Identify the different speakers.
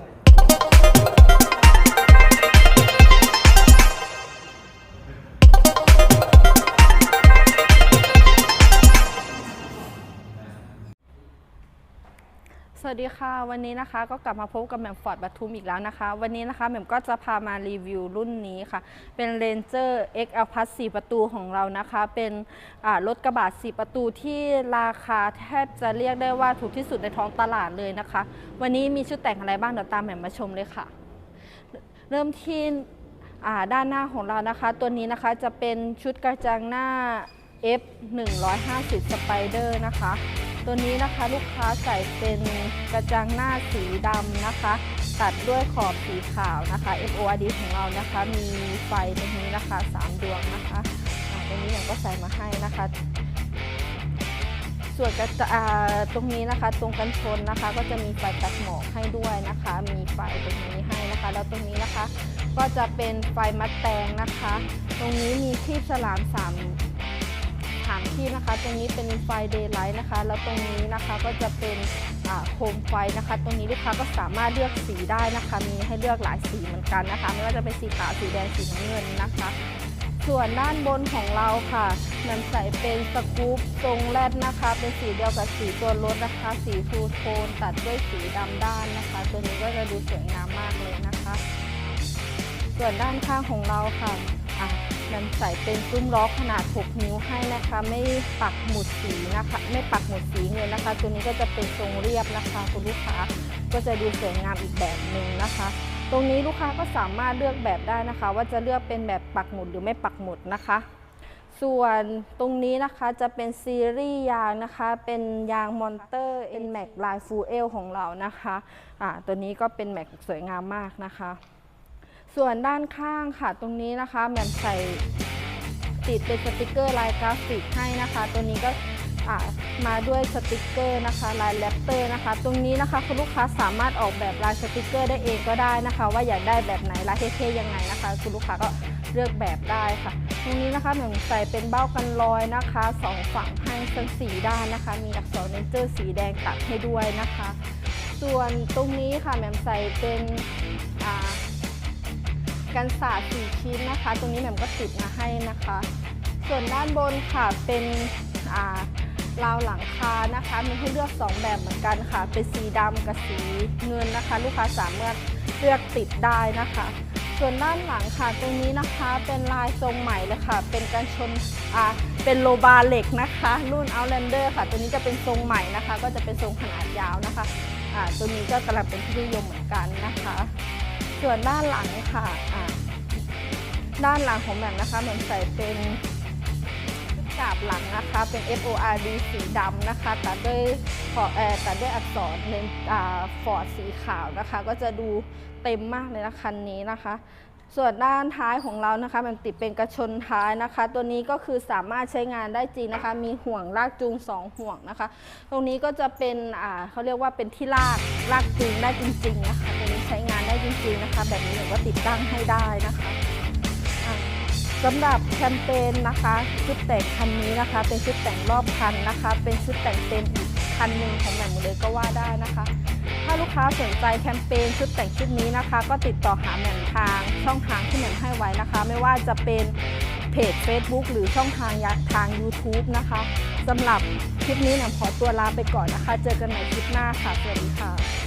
Speaker 1: যায় สวัสดีค่ะวันนี้นะคะก็กลับมาพบกับแหม่มฟอร์ดปทุมอีกแล้วนะคะ วันนี้นะคะแหม่มก็จะพามารีวิวรุ่นนี้ค่ะ เป็น Ranger XL Plus 4 ประตูของเรานะคะ เป็นรถกระบะ4 ประตูที่ราคาแทบจะเรียกได้ว่าถูกที่สุดในท้องตลาดเลยนะคะ วันนี้มีชุดแต่งอะไรบ้างเดี๋ยวตามแหม่มมาชมเลยค่ะ เริ่มที่ด้านหน้าของเรานะคะ ตัวนี้นะคะจะเป็นชุดกระจังหน้า F 150 Spider นะคะ ตัวนี้นะคะลูกค้าใส่เป็นกระจังหน้าสีดำนะคะ ตัดด้วยขอบสีขาวนะคะ FORD ของเรานะคะมีไฟตรงนี้นะคะ 3 ดวงนะคะตรงนี้อย่างก็ใส่มาให้นะคะ ส่วนกระจตรงนี้นะคะ ตรงกันชนนะคะ ก็จะมีไฟตัดหมอกให้ด้วยนะคะ มีไฟตรงนี้ให้นะคะ แล้วตรงนี้นะคะก็จะเป็นไฟมัดแตงนะคะ ตรงนี้มีที่ฉลามสามามที่นะคะ ตรงนี้เป็นไฟเดย์ไลท์นะคะ แล้วตรงนี้นะคะก็จะเป็นโคมไฟนะคะ ตรงนี้ลูกค้าก็สามารถเลือกสีได้นะคะ มีให้เลือกหลายสีเหมือนกันนะคะ ไม่ว่าจะเป็นสีขาวสีแดงสีน้ำเงินนะคะ ส่วนด้านบนของเราค่ะมันใส่เป็นสกู๊ปทรงแรดนะคะ เป็นสีเดียวกับสีตัวรถนะคะ สีทูโทนตัดด้วยสีดำด้านนะคะ ตัวนี้ก็จะดูสวยงามมากเลยนะคะ ส่วนด้านข้างของเราค่ะ อ่นใส่เป็นซุ้มล้อขนาด 6 นิ้วให้นะคะ ไม่ปักหมุดสีนะคะ ไม่ปักหมุดสีเงินนะคะ ตัวนี้ก็จะเป็นทรงเรียบนะคะคุณลูกค้าก็จะดูสวยงามอีกแบบหนึ่งนะคะ ตรงนี้ลูกค้าก็สามารถเลือกแบบได้นะคะ ว่าจะเลือกเป็นแบบปักหมุดหรือไม่ปักหมุดนะคะ ส่วนตรงนี้นะคะจะเป็นซีรีส์ยางนะคะ เป็นยางมอนเตอร์ N Max Line Full L ของเรานะคะอ่าตัวนี้ก็เป็นแม็กสวยงามมากนะคะ ส่วนด้านข้างค่ะตรงนี้นะคะแหม่มใส่ติดเป็นสติกเกอร์ลายกราฟิกให้นะคะ ตัวนี้ก็มาด้วยสติกเกอร์นะคะลายแรปเตอร์นะคะ ตรงนี้นะคะคุณลูกค้าสามารถออกแบบลายสติกเกอร์ได้เองก็ได้นะคะ ว่าอยากได้แบบไหนลายเท่ๆยังไงนะคะ คุณลูกค้าก็เลือกแบบได้ค่ะ ตรงนี้นะคะแหม่มใส่เป็นเบ้ากันรอยนะคะสองฝั่งให้ทั้งสีด้านนะคะ มีอักษรเนเจอร์สีแดงตัดให้ด้วยนะคะ ส่วนตรงนี้ค่ะแหม่มใส่เป็นอ่า กันสาดสี่ชิ้นนะคะ ตรงนี้แหม่มก็ติดมาให้นะคะ ส่วนด้านบนค่ะเป็นอ่าราวหลังคานะคะ มีให้เลือก 2 แบบเหมือนกันค่ะ เป็นสีดำกับสีเงินนะคะ ลูกค้าสามารถเลือกติดได้นะคะ ส่วนด้านหลังค่ะตรงนี้นะคะเป็นลายทรงใหม่เลยค่ะ เป็นกันชนอ่าเป็นโลบาเหล็กนะคะ รุ่น Outlander ค่ะ ตัวนี้จะเป็นทรงใหม่นะคะ ก็จะเป็นทรงขนาดยาวนะคะอ่าตัวนี้ก็กำลังเป็นที่นิยมเหมือนกันนะคะ ส่วนด้านหลังค่ะอ่าด้านหลังของแหม่มนะคะแหม่มใส่เป็นกาบหลังนะคะเป็น FORD สีดำนะคะตัดด้วยขอเอ่อตัดด้วยอักษรเลนฟอร์ดสีขาวนะคะ ก็จะดูเต็มมากเลยนะคันนี้นะคะ ส่วนด้านท้ายของเรานะคะมันติดเป็นกระชนท้ายนะคะ ตัวนี้ก็คือสามารถใช้งานได้จริงนะคะ มีห่วงลากจูง 2 ห่วงนะคะ ตรงนี้ก็จะเป็นเขาเรียกว่าเป็นที่ลากลากจูงได้จริงๆนะคะ ช้งานได้จริงๆนะคะ แบบนี้หนูก็ติดตั้งให้ได้นะคะสำหรับแคมเปญนะคะชุดแต่งคันนี้นะคะ เป็นชุดแต่งรอบคันนะคะ เป็นชุดแต่งเต็มอีกคันหนึ่งของแหม่มเลยก็ว่าได้นะคะ ถ้าลูกค้าสนใจแคมเปญชุดแต่งชุดนี้นะคะ ก็ติดต่อหาแหม่มทางช่องทางที่แหม่มให้ไว้นะคะ ไม่ว่าจะเป็นเพจ Facebook หรือช่องทางยักทาง YouTube นะคะสำหรับคลิปนี้แหม่มขอตัวลาไปก่อนนะคะ เจอกันใหม่คลิปหน้าค่ะสวัสดีค่ะ